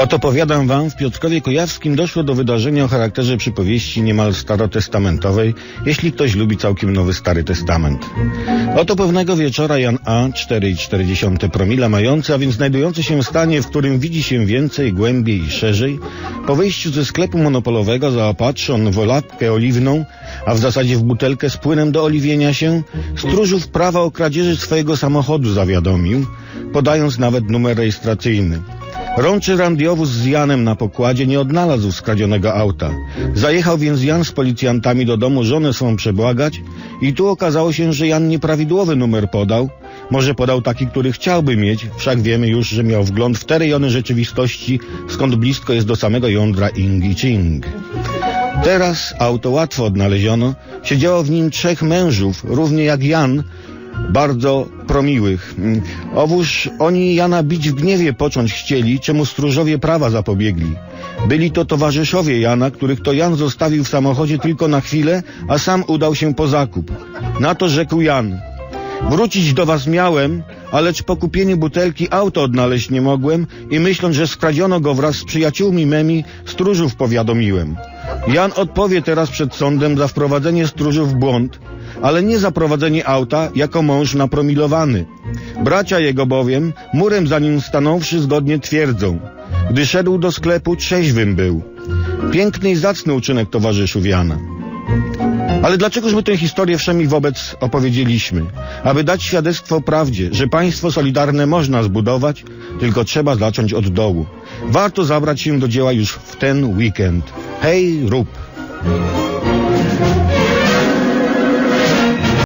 Oto powiadam wam, w Piotrkowie Kujawskim doszło do wydarzenia o charakterze przypowieści niemal starotestamentowej, jeśli ktoś lubi całkiem nowy Stary Testament. Oto pewnego wieczora Jan A, 4,4 promila mający, a więc znajdujący się w stanie, w którym widzi się więcej, głębiej i szerzej, po wyjściu ze sklepu monopolowego zaopatrzy on w olapkę oliwną, a w zasadzie w butelkę z płynem do oliwienia się, stróżów prawa o kradzieży swojego samochodu zawiadomił, podając nawet numer rejestracyjny. Rączy randiowóz z Janem na pokładzie nie odnalazł skradzionego auta. Zajechał więc Jan z policjantami do domu żonę swą przebłagać i tu okazało się, że Jan nieprawidłowy numer podał. Może podał taki, który chciałby mieć, wszak wiemy już, że miał wgląd w te rejony rzeczywistości, skąd blisko jest do samego jądra Ingi Ching. Teraz auto łatwo odnaleziono. Siedziało w nim trzech mężów, równie jak Jan, bardzo promiłych. Owóż oni Jana bić w gniewie począć chcieli, czemu stróżowie prawa zapobiegli. Byli to towarzyszowie Jana, których to Jan zostawił w samochodzie tylko na chwilę, a sam udał się po zakup. Na to rzekł Jan. Wrócić do was miałem, ale lecz po kupieniu butelki auto odnaleźć nie mogłem i myśląc, że skradziono go wraz z przyjaciółmi memi, stróżów powiadomiłem. Jan odpowie teraz przed sądem za wprowadzenie stróżów w błąd, ale nie za prowadzenie auta jako mąż napromilowany. Bracia jego bowiem, murem za nim stanąwszy zgodnie twierdzą, gdy szedł do sklepu trzeźwym był. Piękny i zacny uczynek towarzyszów Jana. Ale dlaczegoż my tę historię wszemi wobec opowiedzieliśmy? Aby dać świadectwo prawdzie, że państwo solidarne można zbudować, tylko trzeba zacząć od dołu. Warto zabrać się do dzieła już w ten weekend. Hey Roep.